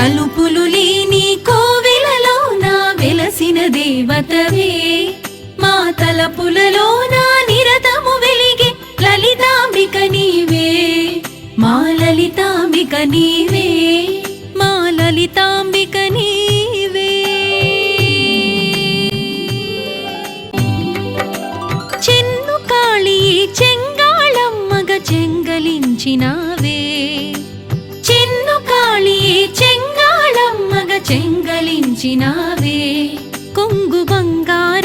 తలుపులు లేని కోవెలలో నా వెలసిన దేవతవే. మా తలపులలో నా నిరతము వెలిగే లలితాంబిక నీవే. మా లలితాంబిక నీవే. మా లలితాంబిక నీవే. చెన్ను కాళీ చెంగాళమ్మగ చెంగలించినావే. చెంగలించినావే కొంగు బంగారు